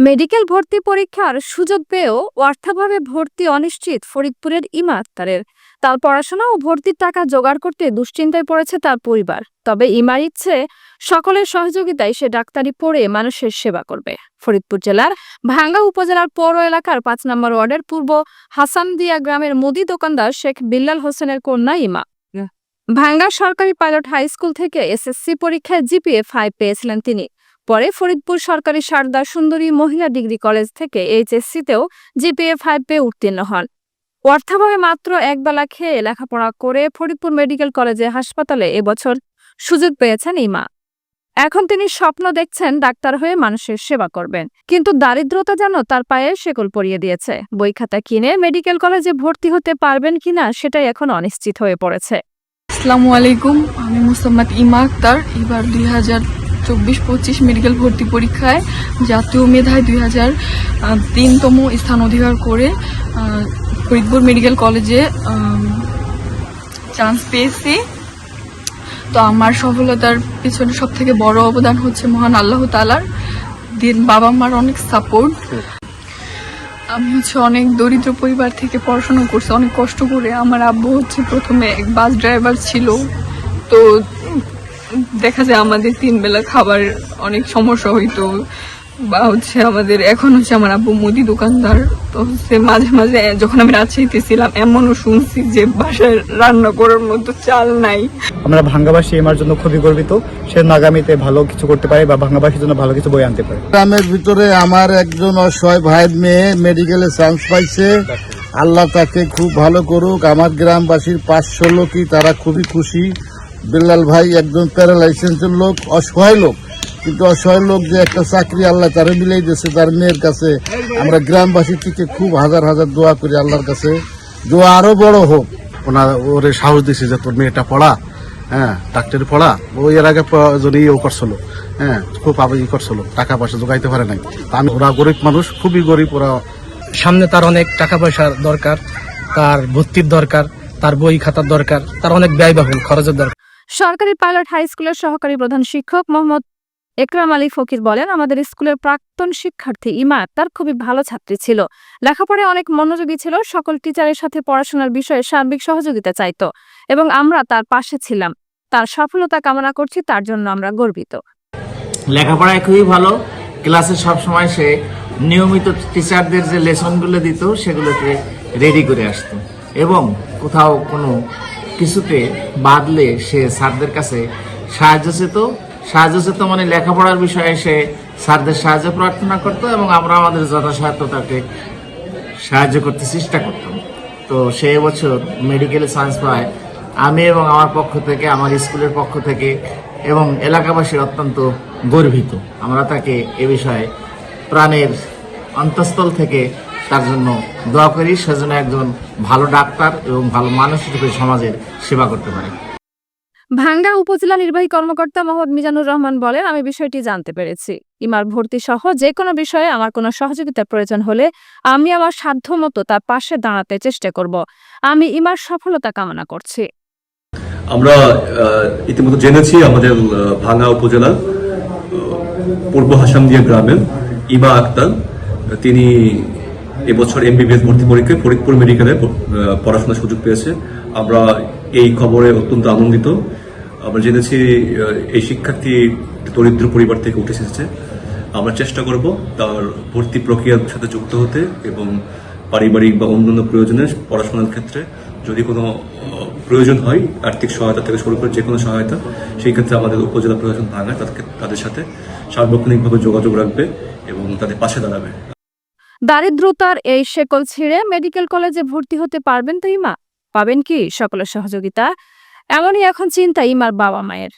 Medical ভর্তি পরীক্ষার সুযোগ পেয়েও অর্থাভাবে ভর্তি অনিশ্চিত ফরিদপুরের ইমা আক্তারের তার পড়াশোনা ও ভর্তির টাকা জোগাড় করতে দুশ্চিন্তায় পড়েছে তার পরিবার। তবে ইমার ইচ্ছে সকলের সহযোগিতায় সে ডাক্তারি পড়ে মানুষের সেবা করবে। ফরিদপুর জেলার ভাঙ্গা উপজেলার পৌর এলাকার পাঁচ নম্বর ওয়ার্ডের পূর্ব হাসানদিয়া গ্রামের মুদি দোকানদার শেখ বিল্লাল হোসেনের কন্যা ইমা। ভাঙ্গা সরকারি পাইলট হাই স্কুল থেকে এসএসসি পরীক্ষায় জিপিএ ফাইভ পেয়েছিলেন তিনি। পরে ফরিদপুর সরকারি সারদা সুন্দরী মহিলা ডিগ্রি কলেজ থেকে এইচএসসিতেও জিপিএ ফাইভ পেয়ে উত্তীর্ণ হন। অর্থাভাবে মাত্র একবেলা খেয়ে লেখাপড়া করে ফরিদপুর মেডিকেল কলেজে হাসপাতালে এবছর সুযোগ পেয়েছেন ইমা। এখন তিনি স্বপ্ন দেখছেন ডাক্তার হয়ে মানুষের সেবা করবেন, কিন্তু দারিদ্রতা যেন তার পায়ে শেকল পরিয়ে দিয়েছে। বই খাতা কিনে মেডিকেল কলেজে ভর্তি হতে পারবেন কিনা সেটাই এখন অনিশ্চিত হয়ে পড়েছে। আসসালামু আলাইকুম, আমি মুসাম্মদ ইমা আক্তার। এবার দুই হাজার চব্বিশ পঁচিশ মেডিকেল ভর্তি পরীক্ষায় জাতীয় মেধায় দুই হাজার তিনতম স্থান অধিকার করে ফরিদপুর মেডিকেল কলেজে চান্স পেয়েছি। তো আমার সফলতার পিছনে সব থেকে বড় অবদান হচ্ছে মহান আল্লাহ তালার দিন বাবা মার অনেক সাপোর্ট আমি হচ্ছে অনেক দরিদ্র পরিবার থেকে পড়াশোনা করছি, অনেক কষ্ট করে। আমার আব্বু হচ্ছে প্রথমে বাস ড্রাইভার ছিল। তো দেখা যায় আমাদের তিন বেলা খাবার অনেক সমস্যা হইতো। বা হচ্ছে আমাদের এখন হচ্ছে আমার আব্বু মুদি দোকানদার তো হচ্ছে মাঝে মাঝে যখন আমি রাজশাহীতে ছিলাম এমনও শুনছি যে বাসায় রান্না করার মতো চাল নাই। আমরা ভাঙ্গাবাসী এমার জন্য খুবই গর্বিত। সে আগামীতে ভালো কিছু করতে পারে বা ভাঙ্গাবাসীর জন্য ভালো কিছু বই আনতে পারে। গ্রামের ভিতরে আমার একজন অসহায় ভাইয়ের মেয়ে মেডিকেলে চান্স পাইছে। আল্লাহ তাকে খুব ভালো করুক। আমার গ্রামবাসীর পাঁচশো লোকই তারা খুবই খুশি। বিল্লাল ভাই একজন প্যারালাইসেন্সের লোক, অসহায় লোক। কিন্তু অসহায় লোক যে একটা চাকরি আল্লাহ তারা মিলাই দিয়েছে, তার মেয়ের কাছে আমরা গ্রামবাসী থেকে খুব হাজার হাজার দোয়া করি আল্লাহর কাছে। দোয়া আরও বড় হোক। ওনার ওরে সাহস দিছে যে তোর মেয়েটা পড়া হ্যাঁ ডাক্তারি পড়া। ও এর আগে যদি ও করছিল হ্যাঁ খুব ই করছিল, টাকা পয়সা জোগাইতে পারে নাই। আমি ওরা গরিব মানুষ, খুবই গরিব, ওরা সামনে তার অনেক টাকা পয়সার দরকার, তার ভর্তির দরকার, তার বই খাতার দরকার, তার অনেক ব্যয়বহুল খরচের দরকার। সরকারি পাইলট হাই স্কুলের সহকারী প্রধান শিক্ষক মোহাম্মদ একরাম আলী ফকির বলেন, আমাদের স্কুলের প্রাক্তন শিক্ষার্থী ইমা তার খুবই ভালো ছাত্রী ছিল। লেখাপড়ায় অনেক মনোযোগী ছিল, সকল টিচারের সাথে পড়াশোনার বিষয়ে সার্বিক সহযোগিতা চাইতো এবং আমরা তার পাশে ছিলাম। তার সফলতা কামনা করছি, তার জন্য আমরা গর্বিত। লেখাপড়ায় খুবই ভালো। ক্লাসে সব সময় সে নিয়মিত টিচারদের যে লেসনগুলো দিত সেগুলোকে রেডি করে আসতো। এবং কোথাও কোনো কিছুতে বাদলে সে স্যারদের কাছে সাহায্য চেত। সাহায্য চেত মানে লেখাপড়ার বিষয়ে সে স্যারদের সাহায্য প্রার্থনা করতো এবং আমরা আমাদের যথাসাধ্য তাকে সাহায্য করতে চেষ্টা করতাম। তো সে বছর মেডিকেলে চান্স পায়। আমি এবং আমার পক্ষ থেকে, আমার স্কুলের পক্ষ থেকে এবং এলাকাবাসী অত্যন্ত গর্বিত। আমরা তাকে এ বিষয়ে প্রাণের অন্তঃস্থল থেকে তার জন্য দোয়া করি সেজন্য একজন ভালো ডাক্তার এবং ভালো মানুষ হিসেবে সমাজের সেবা করতে পারে। ভাঙ্গা উপজেলা নির্বাহী কর্মকর্তা মোহাম্মদ মিজানুর রহমান বলেন আমি বিষয়টি জানতে পেরেছি। ইমার ভর্তি সহ যে কোনো বিষয়ে আমার কোনো সহযোগিতার প্রয়োজন হলে আমি আমার সাধ্যমতো তার পাশে দাঁড়াতে চেষ্টা করব। আমি ইমার সফলতা কামনা করছি। আমরা ইতিমধ্যে জেনেছি আমাদের ভাঙ্গা উপজেলার আহ, পূর্ব হাসামদিয়া গ্রামের ইমা আক্তার। তিনি এবছর এমবিবিএস ভর্তি পরীক্ষায় ফরিদপুর মেডিকেলে পড়াশোনার সুযোগ পেয়েছে। আমরা এই খবরে অত্যন্ত আনন্দিত। আমরা জেনেছি এই শিক্ষার্থী দরিদ্র পরিবার থেকে উঠে এসেছে। আমরা চেষ্টা করব তার ভর্তি প্রক্রিয়ার সাথে যুক্ত হতে এবং পারিবারিক বা অন্যান্য প্রয়োজনে পড়াশোনার ক্ষেত্রে যদি কোনো প্রয়োজন হয়, আর্থিক সহায়তা থেকে শুরু করে যে কোনো সহায়তা, সেই ক্ষেত্রে আমাদের উপজেলা প্রশাসন ভাঙায় তাদেরকে, তাদের সাথে সার্বক্ষণিকভাবে যোগাযোগ রাখবে এবং তাদের পাশে দাঁড়াবে। দারিদ্রতার এই শেকল ছিঁড়ে মেডিকেল কলেজে ভর্তি হতে পারবেন তো ইমা? পাবেন কি সকলের সহযোগিতা? এমনই এখন চিন্তা ইমার বাবা মায়ের